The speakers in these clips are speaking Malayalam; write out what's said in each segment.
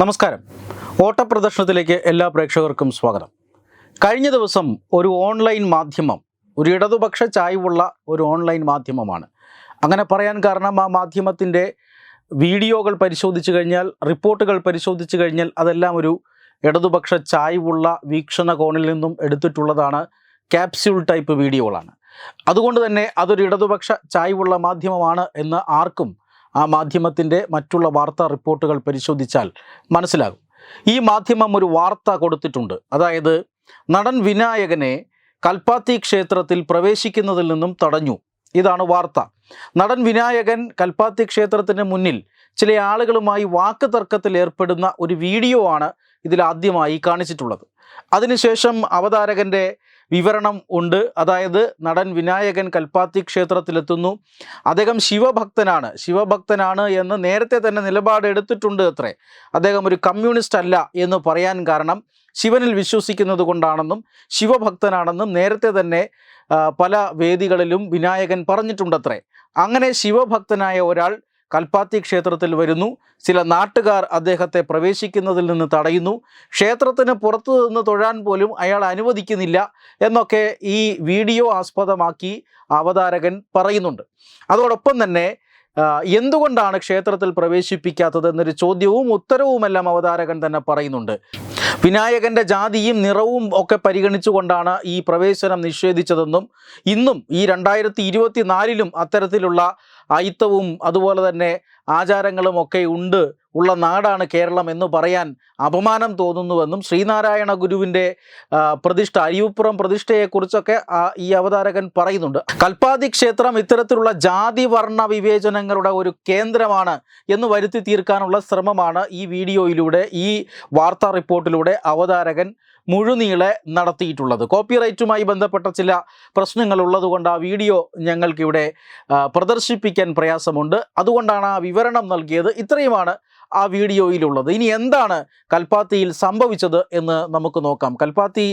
നമസ്കാരം. ഓട്ടപ്രദർശനത്തിലേക്ക് എല്ലാ പ്രേക്ഷകർക്കും സ്വാഗതം. കഴിഞ്ഞ ദിവസം ഒരു ഓൺലൈൻ മാധ്യമം ഒരു ഇടതുപക്ഷ ചായ്വുള്ള ഒരു ഓൺലൈൻ മാധ്യമമാണ്. അങ്ങനെ പറയാൻ കാരണം ആ മാധ്യമത്തിന്റെ വീഡിയോകൾ പരിശോധിച്ചു കഴിഞ്ഞാൽ റിപ്പോർട്ടുകൾ പരിശോധിച്ചു കഴിഞ്ഞാൽ അതെല്ലാം ഒരു ഇടതുപക്ഷ ചായ്വുള്ള വീക്ഷണകോണിൽ നിന്നും എടുത്തിട്ടുള്ളതാണ് ക്യാപ്സ്യൂൾ ടൈപ്പ് വീഡിയോകളാണ്. അതുകൊണ്ട് തന്നെ അതൊരു ഇടതുപക്ഷ ചായ്വുള്ള മാധ്യമമാണ് എന്ന് ആർക്കും ആ മാധ്യമത്തിന്റെ മറ്റുള്ള വാർത്താ റിപ്പോർട്ടുകൾ പരിശോധിച്ചാൽ മനസ്സിലാകും. ഈ മാധ്യമം ഒരു വാർത്ത കൊടുത്തിട്ടുണ്ട്. അതായത് നടൻ വിനായകനെ കൽപ്പാത്തി ക്ഷേത്രത്തിൽ പ്രവേശിക്കുന്നതിൽ നിന്നും തടഞ്ഞു. ഇതാണ് വാർത്ത. നടൻ വിനായകൻ കൽപ്പാത്തി ക്ഷേത്രത്തിന് മുന്നിൽ ചില ആളുകളുമായി വാക്ക് തർക്കത്തിൽ ഏർപ്പെടുന്ന ഒരു വീഡിയോ ആണ് ഇതിൽ ആദ്യമായി കാണിച്ചിട്ടുള്ളത്. അതിനുശേഷം അവതാരകന്റെ വിവരണം ഉണ്ട്. അതായത് നടൻ വിനായകൻ കൽപ്പാത്തി ക്ഷേത്രത്തിലെത്തുന്നു. അദ്ദേഹം ശിവഭക്തനാണ്. ശിവഭക്തനാണ് എന്ന് നേരത്തെ തന്നെ നിലപാട് എടുത്തിട്ടുണ്ട് അത്രേ. അദ്ദേഹം ഒരു കമ്മ്യൂണിസ്റ്റ് അല്ല എന്ന് പറയാൻ കാരണം ശിവനിൽ വിശ്വസിക്കുന്നത് കൊണ്ടാണെന്നും ശിവഭക്തനാണെന്നും നേരത്തെ തന്നെ പല വേദികളിലും വിനായകൻ പറഞ്ഞിട്ടുണ്ടത്രേ അങ്ങനെ ശിവഭക്തനായ ഒരാൾ കൽപ്പാത്തി ക്ഷേത്രത്തിൽ വരുന്നു. ചില നാട്ടുകാർ അദ്ദേഹത്തെ പ്രവേശിക്കുന്നതിൽ നിന്ന് തടയുന്നു. ക്ഷേത്രത്തിന് പുറത്തു നിന്ന് തൊഴാൻ പോലും അയാൾ അനുവദിക്കുന്നില്ല എന്നൊക്കെ ഈ വീഡിയോ ആസ്പദമാക്കി അവതാരകൻ പറയുന്നുണ്ട്. അതോടൊപ്പം തന്നെ എന്തുകൊണ്ടാണ് ക്ഷേത്രത്തിൽ പ്രവേശിപ്പിക്കാത്തത് എന്നൊരു ചോദ്യവും ഉത്തരവുമെല്ലാം അവതാരകൻ തന്നെ പറയുന്നുണ്ട്. വിനായകന്റെ ജാതിയും നിറവും ഒക്കെ പരിഗണിച്ചുകൊണ്ടാണ് ഈ പ്രവേശനം നിഷേധിച്ചതെന്നും ഇന്നും ഈ രണ്ടായിരത്തി ഇരുപത്തി നാലിലും അത്തരത്തിലുള്ള അയിത്തവും അതുപോലെ തന്നെ ആചാരങ്ങളും ഒക്കെ ഉണ്ട് ഉള്ള നാടാണ് കേരളം എന്ന് പറയാൻ അപമാനം തോന്നുന്നുവെന്നും ശ്രീനാരായണ ഗുരുവിന്റെ പ്രതിഷ്ഠ അരിവുപ്പുറം പ്രതിഷ്ഠയെക്കുറിച്ചൊക്കെ ഈ അവതാരകൻ പറയുന്നുണ്ട്. കൽപ്പാതി ക്ഷേത്രം ഇത്തരത്തിലുള്ള ജാതി വർണ വിവേചനങ്ങളുടെ ഒരു കേന്ദ്രമാണ് എന്ന് വരുത്തി തീർക്കാനുള്ള ശ്രമമാണ് ഈ വീഡിയോയിലൂടെ ഈ വാർത്താ റിപ്പോർട്ടിലൂടെ അവതാരകൻ മുഴുനീളെ നടത്തിയിട്ടുള്ളത്. കോപ്പിറൈറ്റുമായി ബന്ധപ്പെട്ട ചില പ്രശ്നങ്ങൾ ഉള്ളതുകൊണ്ട് ആ വീഡിയോ ഞങ്ങൾക്കിവിടെ പ്രദർശിപ്പിക്കാൻ പ്രയാസമുണ്ട്. അതുകൊണ്ടാണ് ആ വിവരണം നൽകിയത്. ഇത്രയുമാണ് ആ വീഡിയോയിലുള്ളത്. ഇനി എന്താണ് കൽപ്പാത്തിയിൽ സംഭവിച്ചത് എന്ന് നമുക്ക് നോക്കാം. കൽപ്പാത്തി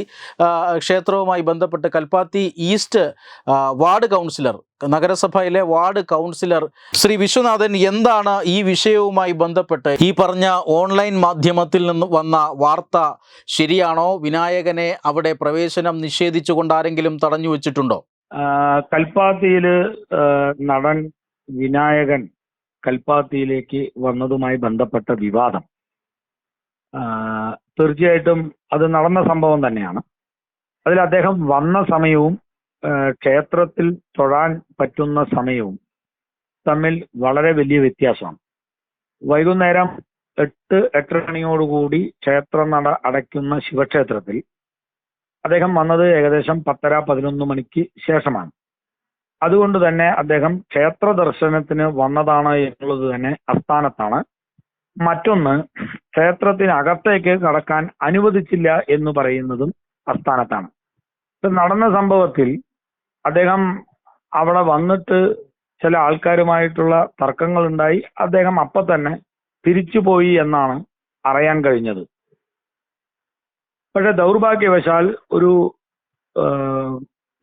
ക്ഷേത്രവുമായി ബന്ധപ്പെട്ട് കൽപ്പാത്തി ഈസ്റ്റ് വാർഡ് കൗൺസിലർ നഗരസഭയിലെ വാർഡ് കൗൺസിലർ ശ്രീ വിശ്വനാഥൻ എന്താണ് ഈ വിഷയവുമായി ബന്ധപ്പെട്ട് ഈ പറഞ്ഞ ഓൺലൈൻ മാധ്യമത്തിൽ നിന്ന് വന്ന വാർത്ത ശരിയാണോ? വിനായകനെ അവിടെ പ്രവേശനം നിഷേധിച്ചുകൊണ്ട് ആരെങ്കിലും തടഞ്ഞു വെച്ചിട്ടുണ്ടോ? കൽപ്പാത്തിയിൽ നടൻ വിനായകൻ കൽപ്പാത്തിയിലേക്ക് വന്നതുമായി ബന്ധപ്പെട്ട വിവാദം. തീർച്ചയായിട്ടും അത് നടന്ന സംഭവം തന്നെയാണ്. അതിൽ അദ്ദേഹം വന്ന സമയവും ക്ഷേത്രത്തിൽ തൊഴാൻ പറ്റുന്ന സമയവും തമ്മിൽ വളരെ വലിയ വ്യത്യാസമാണ്. വൈകുന്നേരം എട്ട് എട്ടര മണിയോടുകൂടി ക്ഷേത്രം നട അടയ്ക്കുന്ന ശിവക്ഷേത്രത്തിൽ അദ്ദേഹം വന്നത് ഏകദേശം പത്തര പതിനൊന്ന് മണിക്ക് ശേഷമാണ്. അതുകൊണ്ട് തന്നെ അദ്ദേഹം ക്ഷേത്ര ദർശനത്തിന് വന്നതാണ് എന്നുള്ളത് തന്നെ അസ്ഥാനത്താണ് മറ്റൊന്ന് ക്ഷേത്രത്തിനകത്തേക്ക് കടക്കാൻ അനുവദിച്ചില്ല എന്ന് പറയുന്നതും അസ്ഥാനത്താണ് നടന്ന സംഭവത്തിൽ അദ്ദേഹം അവിടെ വന്നിട്ട് ചില ആൾക്കാരുമായിട്ടുള്ള തർക്കങ്ങൾ ഉണ്ടായി അദ്ദേഹം അപ്പൊ തന്നെ തിരിച്ചുപോയി എന്നാണ് അറിയാൻ കഴിഞ്ഞത്. പക്ഷെ ദൗർഭാഗ്യവശാൽ ഒരു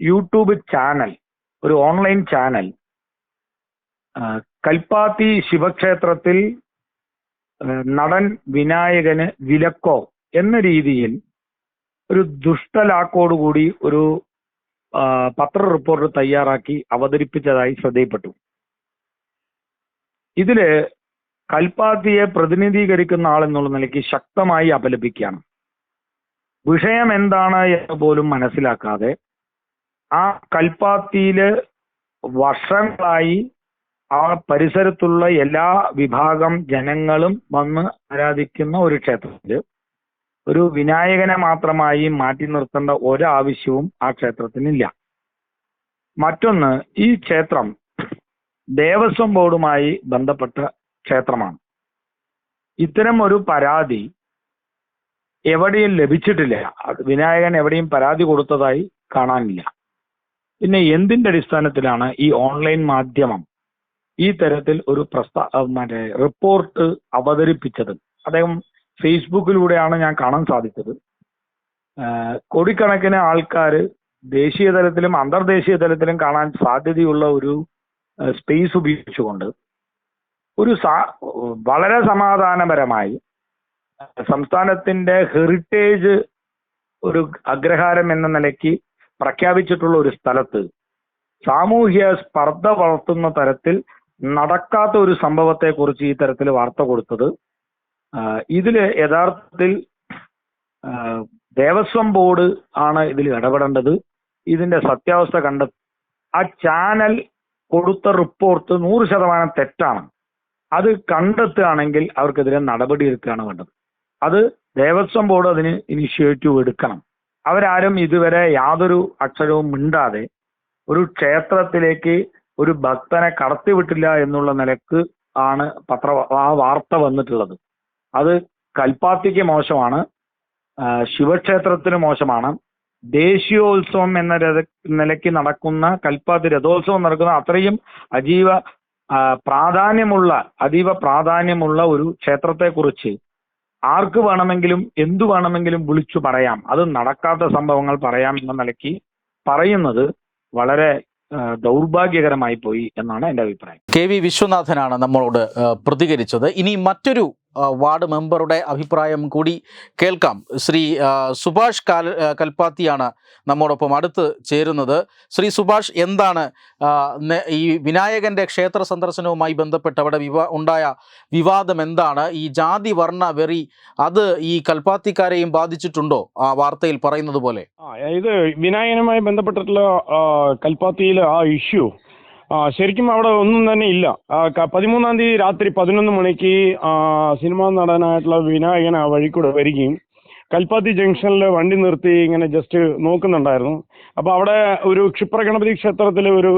യൂട്യൂബ് ചാനൽ ഒരു ഓൺലൈൻ ചാനൽ കൽപ്പാത്തി ശിവക്ഷേത്രത്തിൽ നടൻ വിനായകന് വിലക്കോ എന്ന രീതിയിൽ ഒരു ദുഷ്ടലാക്കോടുകൂടി ഒരു പത്ര റിപ്പോർട്ട് തയ്യാറാക്കി അവതരിപ്പിച്ചതായി ശ്രദ്ധയിൽപ്പെട്ടു. ഇതിൽ കൽപ്പാത്തിയെ പ്രതിനിധീകരിക്കുന്ന ആളെന്നുള്ള നിലയ്ക്ക് ശക്തമായി അപലപിക്കുകയാണ്. വിഷയം എന്താണ് എന്ന് പോലും മനസ്സിലാക്കാതെ ആ കൽപ്പാത്തിയിൽ വർഷങ്ങളായി ആ പരിസരത്തുള്ള എല്ലാ വിഭാഗം ജനങ്ങളും വന്ന് ആരാധിക്കുന്ന ഒരു ക്ഷേത്രത്തിൽ ഒരു വിനായകനെ മാത്രമായി മാറ്റി നിർത്തേണ്ട ഒരാവശ്യവും ആ ക്ഷേത്രത്തിനില്ല. മറ്റൊന്ന് ഈ ക്ഷേത്രം ദേവസ്വം ബോർഡുമായി ബന്ധപ്പെട്ട ക്ഷേത്രമാണ്. ഇത്തരം ഒരു പരാതി എവിടെയും ലഭിച്ചിട്ടില്ല. വിനായകൻ എവിടെയും പരാതി കൊടുത്തതായി കാണാനില്ല. പിന്നെ എന്തിന്റെ അടിസ്ഥാനത്തിലാണ് ഈ ഓൺലൈൻ മാധ്യമം ഈ തരത്തിൽ ഒരു പ്രസ്താ മറ്റേ റിപ്പോർട്ട് അവതരിപ്പിച്ചത്? അദ്ദേഹം ഫേസ്ബുക്കിലൂടെയാണ് ഞാൻ കാണാൻ സാധിച്ചത്. കോടിക്കണക്കിന് ആൾക്കാർ ദേശീയ തലത്തിലും അന്തർദേശീയ തലത്തിലും കാണാൻ സാധ്യതയുള്ള ഒരു സ്പേസ് ഉപയോഗിച്ചുകൊണ്ട് ഒരു വളരെ സമാധാനപരമായി സംസ്ഥാനത്തിന്റെ ഹെറിറ്റേജ് ഒരു അഗ്രഹാരം എന്ന നിലയ്ക്ക് പ്രഖ്യാപിച്ചിട്ടുള്ള ഒരു സ്ഥലത്ത് സാമൂഹ്യ സ്പർദ്ധ വളർത്തുന്ന തരത്തിൽ നടക്കാത്ത ഒരു സംഭവത്തെക്കുറിച്ച് ഈ തരത്തിൽ വാർത്ത കൊടുത്തത് ആ, ഇതിൽ യഥാർത്ഥത്തിൽ ദേവസ്വം ബോർഡ് ആണ് ഇതിൽ ഇടപെടേണ്ടത്. ഇതിന്റെ സത്യാവസ്ഥ കണ്ട ആ ചാനൽ കൊടുത്ത റിപ്പോർട്ട് നൂറ് ശതമാനം തെറ്റാണ്. അത് കണ്ടെത്തുകയാണെങ്കിൽ അവർക്കെതിരെ നടപടി എടുക്കുകയാണ് വേണ്ടത്. അത് ദേവസ്വം ബോർഡ് അതിന് ഇനിഷ്യേറ്റീവ് എടുക്കണം. അവരാരും ഇതുവരെ യാതൊരു അക്ഷരവും മിണ്ടാതെ ഒരു ക്ഷേത്രത്തിലേക്ക് ഒരു ഭക്തനെ കടത്തിവിട്ടില്ല എന്നുള്ള നിലയ്ക്ക് ആണ് പത്ര ആ വാർത്ത വന്നിട്ടുള്ളത്. അത് കൽപ്പാത്തിക്ക് മോശമാണ് ശിവക്ഷേത്രത്തിന് മോശമാണ്. ദേശീയോത്സവം എന്ന നിലയ്ക്ക് നടക്കുന്ന കൽപ്പാത്തി രഥോത്സവം നടക്കുന്ന അത്രയും അജീവ പ്രാധാന്യമുള്ള അതീവ പ്രാധാന്യമുള്ള ഒരു ക്ഷേത്രത്തെക്കുറിച്ച് ആർക്ക് വേണമെങ്കിലും എന്തു വേണമെങ്കിലും വിളിച്ചു പറയാം. അത് നടക്കാത്ത സംഭവങ്ങൾ പറയാം എന്ന നിലയ്ക്ക് പറയുന്നത് വളരെ ദൗർഭാഗ്യകരമായി പോയി എന്നാണ് എന്റെ അഭിപ്രായം. കെ വി വിശ്വനാഥനാണ് നമ്മളോട് പ്രതികരിച്ചത്. ഇനി മറ്റൊരു വാർഡ് മെമ്പറുടെ അഭിപ്രായം കൂടി കേൾക്കാം. ശ്രീ സുഭാഷ് കാൽ കൽപ്പാത്തിയാണ് നമ്മോടൊപ്പം അടുത്ത് ചേരുന്നത്. ശ്രീ സുഭാഷ് എന്താണ് ഈ വിനായകന്റെ ക്ഷേത്ര സന്ദർശനവുമായി ബന്ധപ്പെട്ട് അവിടെ വിവാ ഉണ്ടായ വിവാദം എന്താണ്? ഈ ജാതി വർണ വെറി അത് ഈ കൽപ്പാത്തിക്കാരെയും ബാധിച്ചിട്ടുണ്ടോ? ആ വാർത്തയിൽ പറയുന്നത് പോലെ. ഇത് വിനായകനുമായി ബന്ധപ്പെട്ടിട്ടുള്ള കൽപ്പാത്തിയിലെ ആ ഇഷ്യൂ ആ, ശരിക്കും അവിടെ ഒന്നും തന്നെ ഇല്ല. പതിമൂന്നാം തീയതി രാത്രി പതിനൊന്ന് മണിക്ക് സിനിമ നടനായിട്ടുള്ള വിനായകൻ ആ വഴി കൂടെ വരികയും കൽപ്പാത്തി ജംഗ്ഷനിൽ വണ്ടി നിർത്തി ഇങ്ങനെ ജസ്റ്റ് നോക്കുന്നുണ്ടായിരുന്നു. അപ്പോൾ അവിടെ ഒരു ക്ഷിപ്രഗണപതി ക്ഷേത്രത്തിൽ ഒരു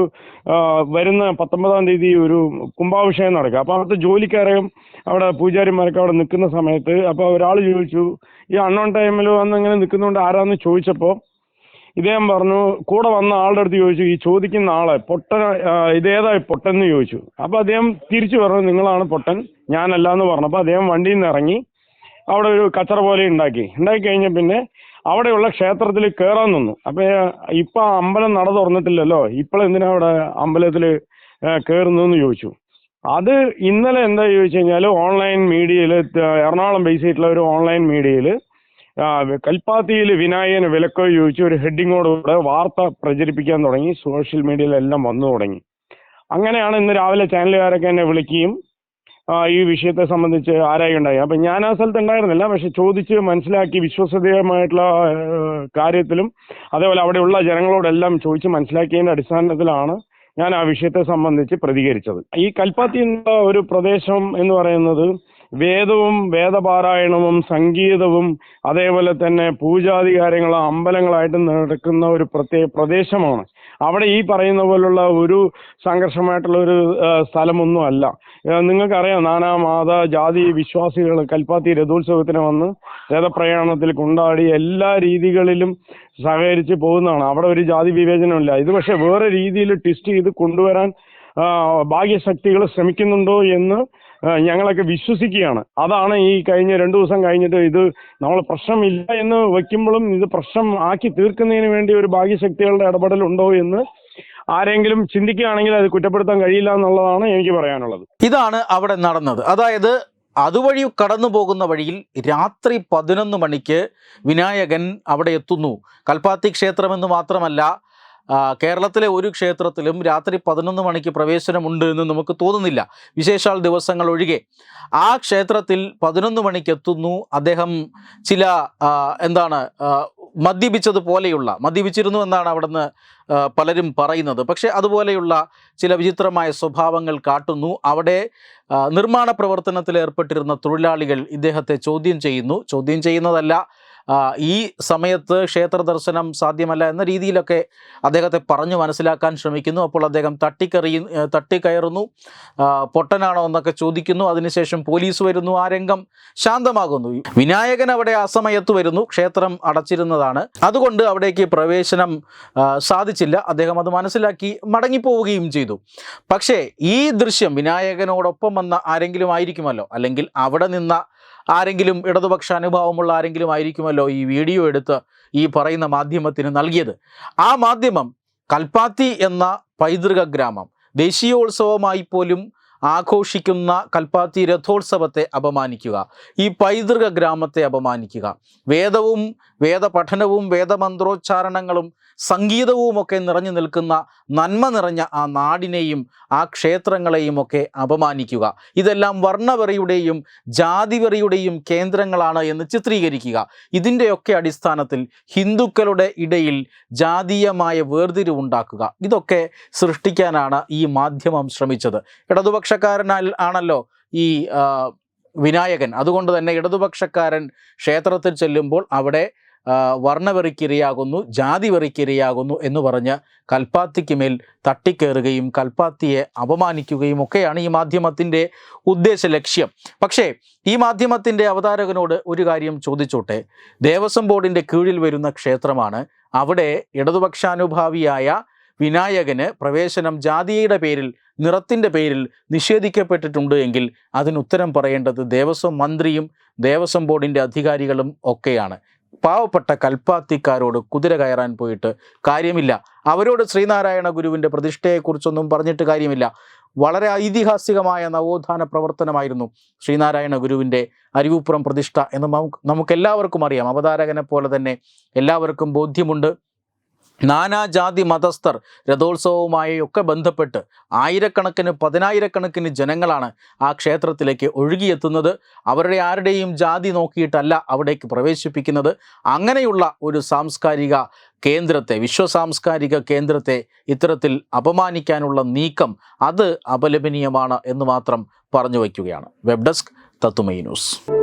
വരുന്ന പത്തൊമ്പതാം തീയതി ഒരു കുംഭാഭിഷേകം നടക്കുക അപ്പോൾ അവിടുത്തെ ജോലിക്കാരെയും അവിടെ പൂജാരിമാരൊക്കെ അവിടെ നിൽക്കുന്ന സമയത്ത് അപ്പോൾ ഒരാൾ ചോദിച്ചു ഈ അണ്ണോൺ ടൈമിൽ വന്ന് ഇങ്ങനെ നിൽക്കുന്നതുകൊണ്ട് ആരാന്ന് ചോദിച്ചപ്പോൾ ഇദ്ദേഹം പറഞ്ഞു കൂടെ വന്ന ആളുടെ അടുത്ത് ചോദിച്ചു ഈ ചോദിക്കുന്ന ആളെ പൊട്ടൻ ഇതേതായി ഇതേതാ പൊട്ടൻ എന്ന് ചോദിച്ചു. അപ്പോൾ അദ്ദേഹം തിരിച്ചു പറഞ്ഞു നിങ്ങളാണ് പൊട്ടൻ ഞാനല്ല എന്ന് പറഞ്ഞപ്പോൾ അദ്ദേഹം വണ്ടിയിൽ നിന്ന് ഇറങ്ങി അവിടെ ഒരു കച്ചറ പോലെ ഉണ്ടാക്കി. ഉണ്ടാക്കി കഴിഞ്ഞ പിന്നെ അവിടെയുള്ള ക്ഷേത്രത്തിൽ കയറാൻ നിന്നു. അപ്പൊ ഇപ്പൊ അമ്പലം നട തുറന്നിട്ടില്ലല്ലോ ഇപ്പോഴെന്തിനാ അവിടെ അമ്പലത്തിൽ കയറുന്നു എന്ന് ചോദിച്ചു. അത് ഇന്നലെ എന്താ ചോദിച്ചു കഴിഞ്ഞാൽ ഓൺലൈൻ മീഡിയയിൽ എറണാകുളം ബേസ് ചെയ്തിട്ടുള്ള ഒരു ഓൺലൈൻ മീഡിയയിൽ കൽപ്പാത്തിയിൽ വിനായകന് വിലക്കോ ചോദിച്ച് ഒരു ഹെഡിങ്ങോടുകൂടെ വാർത്ത പ്രചരിപ്പിക്കാൻ തുടങ്ങി. സോഷ്യൽ മീഡിയയിലെല്ലാം വന്നു തുടങ്ങി. അങ്ങനെയാണ് ഇന്ന് രാവിലെ ചാനലുകാരൊക്കെ എന്നെ വിളിക്കുകയും ഈ വിഷയത്തെ സംബന്ധിച്ച് ആരായി ഉണ്ടായി അപ്പം ഞാൻ ആ സ്ഥലത്ത് ഉണ്ടായിരുന്നില്ല. പക്ഷെ ചോദിച്ച് മനസ്സിലാക്കി വിശ്വസനീയമായിട്ടുള്ള കാര്യത്തിലും അതേപോലെ അവിടെയുള്ള ജനങ്ങളോടെല്ലാം ചോദിച്ച് മനസ്സിലാക്കിയതിന്റെ അടിസ്ഥാനത്തിലാണ് ഞാൻ ആ വിഷയത്തെ സംബന്ധിച്ച് പ്രതികരിച്ചത്. ഈ കൽപ്പാത്തി എന്ന ഒരു പ്രദേശം എന്ന് പറയുന്നത് വേദവും വേദപാരായണവും സംഗീതവും അതേപോലെ തന്നെ പൂജാതി കാര്യങ്ങളും അമ്പലങ്ങളായിട്ട് നടക്കുന്ന ഒരു പ്രത്യേക പ്രദേശമാണ്. അവിടെ ഈ പറയുന്ന പോലുള്ള ഒരു സംഘർഷമായിട്ടുള്ള ഒരു സ്ഥലമൊന്നും അല്ല. നിങ്ങൾക്കറിയാം നാനാ മാത ജാതി വിശ്വാസികൾ കൽപ്പാത്തി രഥോത്സവത്തിന് വന്ന് രഥപ്രയാണത്തിൽ കൊണ്ടാടി എല്ലാ രീതികളിലും സഹകരിച്ച് പോകുന്നതാണ്. അവിടെ ഒരു ജാതി വിവേചനമില്ല. ഇത് പക്ഷെ വേറെ രീതിയിൽ ട്വിസ്റ്റ് ചെയ്ത് കൊണ്ടുവരാൻ ഭാഗ്യശക്തികൾ ശ്രമിക്കുന്നുണ്ടോ എന്ന് ഞങ്ങളൊക്കെ വിശ്വസിക്കുകയാണ്. അതാണ് ഈ കഴിഞ്ഞ രണ്ടു ദിവസം കഴിഞ്ഞിട്ട് ഇത് നമ്മൾ പ്രശ്നമില്ല എന്ന് വയ്ക്കുമ്പോഴും ഇത് പ്രശ്നം ആക്കി തീർക്കുന്നതിന് വേണ്ടി ഒരു ഭാഗ്യശക്തികളുടെ ഇടപെടൽ ഉണ്ടോ എന്ന് ആരെങ്കിലും ചിന്തിക്കുകയാണെങ്കിൽ അത് കുറ്റപ്പെടുത്താൻ കഴിയില്ല എന്നുള്ളതാണ് എനിക്ക് പറയാനുള്ളത്. ഇതാണ് അവിടെ നടന്നത്. അതായത് അതുവഴി കടന്നു പോകുന്ന വഴിയിൽ രാത്രി പതിനൊന്ന് മണിക്ക് വിനായകൻ അവിടെ എത്തുന്നു. കൽപ്പാത്തി ക്ഷേത്രമെന്ന് മാത്രമല്ല കേരളത്തിലെ ഒരു ക്ഷേത്രത്തിലും രാത്രി പതിനൊന്ന് മണിക്ക് പ്രവേശനമുണ്ട് എന്ന് നമുക്ക് തോന്നുന്നില്ല. വിശേഷാൽ ദിവസങ്ങൾ ഒഴികെ. ആ ക്ഷേത്രത്തിൽ പതിനൊന്ന് മണിക്ക് എത്തുന്നു. അദ്ദേഹം ചില എന്താണ് മദ്യപിച്ചതുപോലെയുള്ള മദ്യപിച്ചിരുന്നു എന്നാണ് അവിടുന്ന് പലരും പറയുന്നത്. പക്ഷേ അതുപോലെയുള്ള ചില വിചിത്രമായ സ്വഭാവങ്ങൾ കാട്ടുന്നു. അവിടെ നിർമ്മാണ പ്രവർത്തനത്തിൽ ഏർപ്പെട്ടിരുന്ന തൊഴിലാളികൾ ഇദ്ദേഹത്തെ ചോദ്യം ചെയ്യുന്നു. ചോദ്യം ചെയ്യുന്നതല്ല ഈ സമയത്ത് ക്ഷേത്ര ദർശനം സാധ്യമല്ല എന്ന രീതിയിലൊക്കെ അദ്ദേഹത്തെ പറഞ്ഞു മനസ്സിലാക്കാൻ ശ്രമിക്കുന്നു. അപ്പോൾ അദ്ദേഹം തട്ടിക്കറിയ തട്ടിക്കയറുന്നു. പൊട്ടനാണോ എന്നൊക്കെ ചോദിക്കുന്നു. അതിനുശേഷം പോലീസ് വരുന്നു. ആ രംഗം ശാന്തമാകുന്നു. വിനായകൻ അവിടെ ആ സമയത്ത് വരുന്നു. ക്ഷേത്രം അടച്ചിരുന്നതാണ്. അതുകൊണ്ട് അവിടേക്ക് പ്രവേശനം സാധിച്ചില്ല. അദ്ദേഹം അത് മനസ്സിലാക്കി മടങ്ങിപ്പോവുകയും ചെയ്തു. പക്ഷേ ഈ ദൃശ്യം വിനായകനോടൊപ്പം വന്ന ആരെങ്കിലും ആയിരിക്കുമല്ലോ? അല്ലെങ്കിൽ അവിടെ നിന്ന ആരെങ്കിലും ഇടതുപക്ഷ അനുഭവമുള്ള ആരെങ്കിലും ആയിരിക്കുമല്ലോ ഈ വീഡിയോ എടുത്ത് ഈ പറയുന്ന മാധ്യമത്തിന് നൽകിയത്. ആ മാധ്യമം കൽപ്പാത്തി എന്ന പൈതൃക ഗ്രാമം ദേശീയോത്സവമായി പോലും ആഘോഷിക്കുന്ന കൽപ്പാത്തി രഥോത്സവത്തെ അപമാനിക്കുക ഈ പൈതൃക ഗ്രാമത്തെ അപമാനിക്കുക. വേദവും വേദപഠനവും വേദമന്ത്രോച്ചാരണങ്ങളും സംഗീതവും ഒക്കെ നിറഞ്ഞു നിൽക്കുന്ന നന്മ നിറഞ്ഞ ആ നാടിനെയും ആ ക്ഷേത്രങ്ങളെയും ഒക്കെ അപമാനിക്കുക. ഇതെല്ലാം വർണവെറിയുടെയും ജാതിവെറിയുടെയും കേന്ദ്രങ്ങളാണ് എന്ന് ചിത്രീകരിക്കുക. ഇതിന്റെയൊക്കെ അടിസ്ഥാനത്തിൽ ഹിന്ദുക്കളുടെ ഇടയിൽ ജാതീയമായ വേർതിരിവുണ്ടാക്കുക. ഇതൊക്കെ സൃഷ്ടിക്കാനാണ് ഈ മാധ്യമം ശ്രമിച്ചത്. ഇടതുപക്ഷക്കാരനാൽ ആണല്ലോ ഈ വിനായകൻ. അതുകൊണ്ട് തന്നെ ഇടതുപക്ഷക്കാരൻ ക്ഷേത്രത്തിൽ ചെല്ലുമ്പോൾ അവിടെ വർണവെറിക്കിരയാകുന്നു ജാതി വെറിക്കിരയാകുന്നു എന്ന് പറഞ്ഞ് കൽപ്പാത്തിക്ക് മേൽ തട്ടിക്കയറുകയും കൽപ്പാത്തിയെ അപമാനിക്കുകയും ഒക്കെയാണ് ഈ മാധ്യമത്തിന്റെ ഉദ്ദേശ ലക്ഷ്യം. പക്ഷേ ഈ മാധ്യമത്തിന്റെ അവതാരകനോട് ഒരു കാര്യം ചോദിച്ചോട്ടെ. ദേവസ്വം ബോർഡിന്റെ കീഴിൽ വരുന്ന ക്ഷേത്രമാണ്. അവിടെ ഇടതുപക്ഷാനുഭാവിയായ വിനായകന് പ്രവേശനം ജാതിയുടെ പേരിൽ നിറത്തിന്റെ പേരിൽ നിഷേധിക്കപ്പെട്ടിട്ടുണ്ട് എങ്കിൽ അതിന് ഉത്തരം പറയേണ്ടത് ദേവസ്വം മന്ത്രിയും ദേവസ്വം ബോർഡിന്റെ അധികാരികളും ഒക്കെയാണ്. പാവപ്പെട്ട കൽപ്പാത്തിക്കാരോട് കുതിര കയറാൻ പോയിട്ട് കാര്യമില്ല. അവരോട് ശ്രീനാരായണ ഗുരുവിന്റെ പ്രതിഷ്ഠയെക്കുറിച്ചൊന്നും പറഞ്ഞിട്ട് കാര്യമില്ല. വളരെ ഐതിഹാസികമായ നവോത്ഥാന പ്രവർത്തനമായിരുന്നു ശ്രീനാരായണ ഗുരുവിന്റെ അരിവുപ്പുറം പ്രതിഷ്ഠ എന്ന് നമുക്ക് നമുക്കെല്ലാവർക്കും അറിയാം. അവതാരകനെ പോലെ തന്നെ എല്ലാവർക്കും ബോധ്യമുണ്ട്. നാനാജാതി മതസ്ഥർ രഥോത്സവവുമായി ഒക്കെ ബന്ധപ്പെട്ട് ആയിരക്കണക്കിന് പതിനായിരക്കണക്കിന് ജനങ്ങളാണ് ആ ക്ഷേത്രത്തിലേക്ക് ഒഴുകിയെത്തുന്നത്. അവരുടെ ആരുടെയും ജാതി നോക്കിയിട്ടല്ല അവിടേക്ക് പ്രവേശിപ്പിക്കുന്നത്. അങ്ങനെയുള്ള ഒരു സാംസ്കാരിക കേന്ദ്രത്തെ വിശ്വസാംസ്കാരിക കേന്ദ്രത്തെ ഇത്തരത്തിൽ അപമാനിക്കാനുള്ള നീക്കം അത് അപലപനീയമാണ് എന്ന് മാത്രം പറഞ്ഞു വയ്ക്കുകയാണ്. വെബ് ഡെസ്ക് തത്തുമൈ ന്യൂസ്.